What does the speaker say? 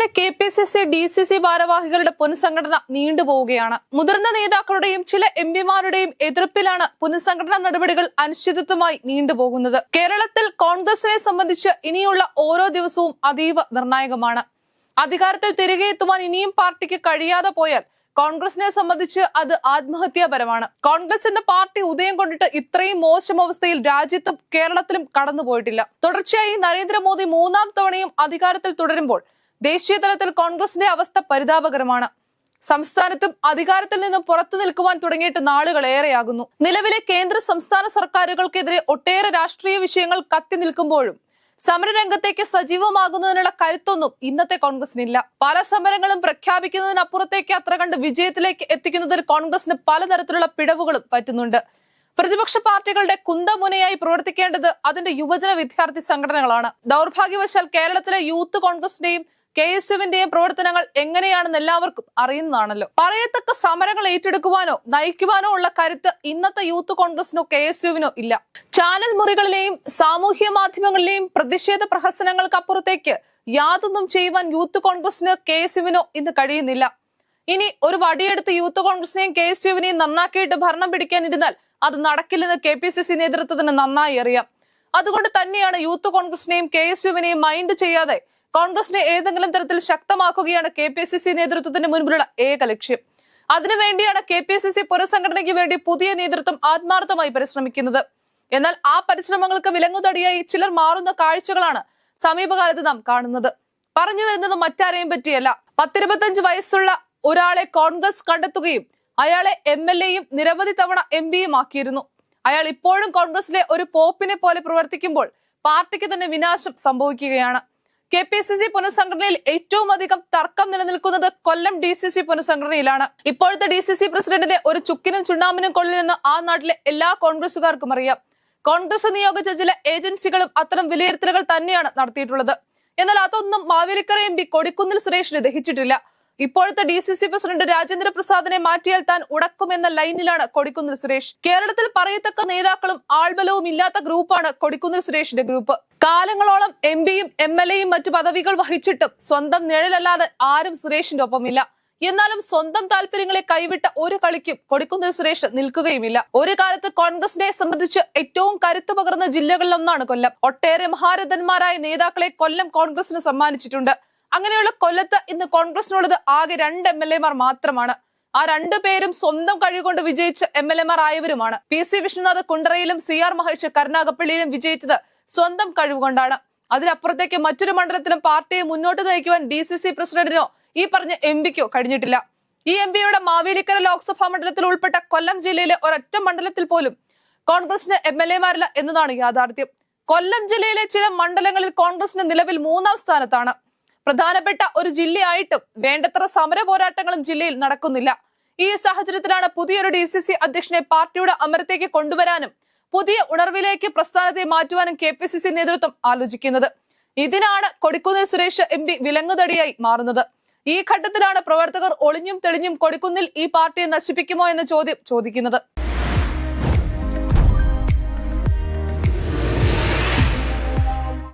കേരളത്തിലെ K P C C D C C ഭാരവാഹികളുടെ പുനഃസംഘടന നീണ്ടുപോവുകയാണ് മുതിർന്ന നേതാക്കളുടെയും ചില എം പിമാരുടെയും എതിർപ്പിലാണ് പുനഃസംഘടനാ നടപടികൾ അനിശ്ചിതത്വമായി നീണ്ടുപോകുന്നത് കേരളത്തിൽ കോൺഗ്രസിനെ സംബന്ധിച്ച് ഇനിയുള്ള ഓരോ ദിവസവും അതീവ നിർണായകമാണ്. അധികാരത്തിൽ തിരികെ എത്തുവാൻ ഇനിയും പാർട്ടിക്ക് കഴിയാതെ പോയാൽ കോൺഗ്രസിനെ സംബന്ധിച്ച് അത് ആത്മഹത്യാപരമാണ്. കോൺഗ്രസ് എന്ന പാർട്ടി ഉദയം കൊണ്ടിട്ട് ഇത്രയും മോശം അവസ്ഥയിൽ രാജ്യത്തും കേരളത്തിലും കടന്നുപോയിട്ടില്ല. തുടർച്ചയായി നരേന്ദ്രമോദി മൂന്നാം തവണയും അധികാരത്തിൽ തുടരുമ്പോൾ ദേശീയ തലത്തിൽ കോൺഗ്രസിന്റെ അവസ്ഥ പരിതാപകരമാണ്. സംസ്ഥാനത്തും അധികാരത്തിൽ നിന്നും പുറത്തു നിൽക്കുവാൻ തുടങ്ങിയിട്ട് നാളുകൾ ഏറെയാകുന്നു നിലവിലെ കേന്ദ്ര സംസ്ഥാന സർക്കാരുകൾക്കെതിരെ ഒട്ടേറെ രാഷ്ട്രീയ വിഷയങ്ങൾ കത്തി നിൽക്കുമ്പോഴും സമരരംഗത്തേക്ക് സജീവമാകുന്നതിനുള്ള കരുത്തൊന്നും ഇന്നത്തെ കോൺഗ്രസിനില്ല. പല സമരങ്ങളും പ്രഖ്യാപിക്കുന്നതിനപ്പുറത്തേക്ക് അത്ര കണ്ട് വിജയത്തിലേക്ക് എത്തിക്കുന്നതിൽ കോൺഗ്രസിന് പലതരത്തിലുള്ള പിഴവുകളും പറ്റുന്നുണ്ട്. പ്രതിപക്ഷ പാർട്ടികളുടെ കുന്തമുനയായി പ്രവർത്തിക്കേണ്ടത് അതിന്റെ യുവജന വിദ്യാർത്ഥി സംഘടനകളാണ്. ദൗർഭാഗ്യവശാൽ കേരളത്തിലെ യൂത്ത് കോൺഗ്രസിന്റെയും കെ എസ് യുവിന്റെ പ്രവർത്തനങ്ങൾ എങ്ങനെയാണെന്ന് എല്ലാവർക്കും അറിയുന്നതാണല്ലോ. പറയത്തക്ക സമരങ്ങൾ ഏറ്റെടുക്കുവാനോ നയിക്കുവാനോ ഉള്ള കരുത്ത് ഇന്നത്തെ യൂത്ത് കോൺഗ്രസിനോ കെ എസ് യുവിനോ ഇല്ല. ചാനൽ മുറികളിലെയും സാമൂഹ്യ മാധ്യമങ്ങളിലെയും പ്രതിഷേധ പ്രഹസനങ്ങൾക്കപ്പുറത്തേക്ക് യാതൊന്നും ചെയ്യുവാൻ യൂത്ത് കോൺഗ്രസിന് കെ എസ് യുവിനോ ഇന്ന് കഴിയുന്നില്ല. ഇനി ഒരു വടിയെടുത്ത് യൂത്ത് കോൺഗ്രസിനെയും കെ എസ് യുവിനെയും നന്നാക്കിയിട്ട് ഭരണം പിടിക്കാനിരുന്നാൽ അത് നടക്കില്ലെന്ന് കെ പി സി സി നേതൃത്വത്തിന് നന്നായി അറിയാം. അതുകൊണ്ട് തന്നെയാണ് യൂത്ത് കോൺഗ്രസിനെയും കെ എസ് യുവിനെയും മൈൻഡ് ചെയ്യാതെ കോൺഗ്രസിനെ ഏതെങ്കിലും തരത്തിൽ ശക്തമാക്കുകയാണ് കെ പി സി സി നേതൃത്വത്തിന് മുൻപിലുള്ള ഏക ലക്ഷ്യം. അതിനുവേണ്ടിയാണ് കെ പി സി സി പുനഃസംഘടനയ്ക്ക് വേണ്ടി പുതിയ നേതൃത്വം ആത്മാർത്ഥമായി പരിശ്രമിക്കുന്നത്. എന്നാൽ ആ പരിശ്രമങ്ങൾക്ക് വിലങ്ങുതടിയായി ചിലർ മാറുന്ന കാഴ്ചകളാണ് സമീപകാലത്ത് നാം കാണുന്നത്. പറഞ്ഞു വരുന്നത് മറ്റാരെയും പറ്റിയല്ല. പത്തിരുപത്തഞ്ച് വയസ്സുള്ള ഒരാളെ കോൺഗ്രസ് കണ്ടെത്തുകയും അയാളെ എം എൽ എയും നിരവധി തവണ എം പിയും ആക്കിയിരുന്നു. അയാൾ ഇപ്പോഴും കോൺഗ്രസിലെ ഒരു പോപ്പിനെ പോലെ പ്രവർത്തിക്കുമ്പോൾ പാർട്ടിക്ക് തന്നെ വിനാശം സംഭവിക്കുകയാണ്. കെ പി സി സി പുനഃസംഘടനയിൽ ഏറ്റവും അധികം തർക്കം നിലനിൽക്കുന്നത് കൊല്ലം ഡി സി സി പുനഃസംഘടനയിലാണ്. ഇപ്പോഴത്തെ ഡി സി സി പ്രസിഡന്റിന്റെ ഒരു ചുക്കിനും ചുണ്ണാമ്പിനും കൊള്ളിലെന്ന് ആ നാട്ടിലെ എല്ലാ കോൺഗ്രസുകാർക്കും അറിയാം. കോൺഗ്രസ് നിയോഗിച്ച ചില ഏജൻസികളും അത്തരം വിലയിരുത്തലുകൾ തന്നെയാണ് നടത്തിയിട്ടുള്ളത്. എന്നാൽ അതൊന്നും മാവേലിക്കര എം പി കൊടിക്കുന്നിൽ സുരേഷിന് ദഹിച്ചിട്ടില്ല. ഇപ്പോഴത്തെ D C C president Rajendra പ്രസാദിനെ മാറ്റിയാൽ താൻ ഉടക്കുമെന്ന ലൈനിലാണ് കൊടിക്കുന്നിൽ സുരേഷ്. കേരളത്തിൽ പറയത്തക്ക നേതാക്കളും ആൾബലവും ഇല്ലാത്ത ഗ്രൂപ്പാണ് കൊടിക്കുന്നിൽ സുരേഷിന്റെ ഗ്രൂപ്പ്. കാലങ്ങളോളം എം പിയും എം എൽ എയും മറ്റു പദവികൾ വഹിച്ചിട്ടും സ്വന്തം നിഴലല്ലാതെ ആരും സുരേഷിന്റെ ഒപ്പമില്ല. എന്നാലും സ്വന്തം താല്പര്യങ്ങളെ കൈവിട്ട ഒരു കളിക്കും കൊടിക്കുന്നിൽ സുരേഷ് നിൽക്കുകയുമില്ല. ഒരു കാലത്ത് കോൺഗ്രസിനെ സംബന്ധിച്ച് ഏറ്റവും കരുത്തു പകർന്ന ജില്ലകളിലൊന്നാണ് കൊല്ലം. ഒട്ടേറെ മഹാരഥന്മാരായ നേതാക്കളെ കൊല്ലം കോൺഗ്രസിന് സമ്മാനിച്ചിട്ടുണ്ട്. അങ്ങനെയുള്ള കൊല്ലത്ത് ഇന്ന് കോൺഗ്രസിനുള്ളത് ആകെ രണ്ട് എം എൽ എമാർ മാത്രമാണ്. ആ രണ്ടു പേരും സ്വന്തം കഴിവുകൊണ്ട് വിജയിച്ച എം എൽ എമാർ ആയവരുമാണ്. പി സി വിഷ്ണുനാഥ് കുണ്ടറയിലും സി ആർ മഹേഷ് കരുനാഗപ്പള്ളിയിലും വിജയിച്ചത് സ്വന്തം കഴിവുകൊണ്ടാണ്. അതിനപ്പുറത്തേക്ക് മറ്റൊരു മണ്ഡലത്തിലും പാർട്ടിയെ മുന്നോട്ട് നയിക്കുവാൻ ഡി സി സി പ്രസിഡന്റിനോ ഈ പറഞ്ഞ എം പിക്കോ കഴിഞ്ഞിട്ടില്ല. ഈ എം പിയുടെ മാവേലിക്കര ലോക്സഭാ മണ്ഡലത്തിൽ ഉൾപ്പെട്ട കൊല്ലം ജില്ലയിലെ ഒരൊറ്റ മണ്ഡലത്തിൽ പോലും കോൺഗ്രസിന് എം എൽ എമാരില്ല എന്നതാണ് യാഥാർത്ഥ്യം. കൊല്ലം ജില്ലയിലെ ചില മണ്ഡലങ്ങളിൽ കോൺഗ്രസിന് നിലവിൽ മൂന്നാം സ്ഥാനത്താണ്. പ്രധാനപ്പെട്ട ഒരു ജില്ലയായിട്ടും വേണ്ടത്ര സമര പോരാട്ടങ്ങളും ജില്ലയിൽ നടക്കുന്നില്ല. ഈ സാഹചര്യത്തിലാണ് പുതിയൊരു ഡി സി സി അധ്യക്ഷനെ പാർട്ടിയുടെ അമരത്തേക്ക് കൊണ്ടുവരാനും പുതിയ ഉണർവിലേക്ക് പ്രസ്ഥാനത്തെ മാറ്റുവാനും കെ പി സി സി നേതൃത്വം ആലോചിക്കുന്നത്. ഇതിനാണ് കൊടിക്കുന്നിൽ സുരേഷ് എം പി വിലങ്ങുതടിയായി മാറുന്നത്. ഈ ഘട്ടത്തിലാണ് പ്രവർത്തകർ ഒളിഞ്ഞും തെളിഞ്ഞും കൊടിക്കുന്നിൽ ഈ പാർട്ടിയെ നശിപ്പിക്കുമോ എന്ന ചോദ്യം ചോദിക്കുന്നത്.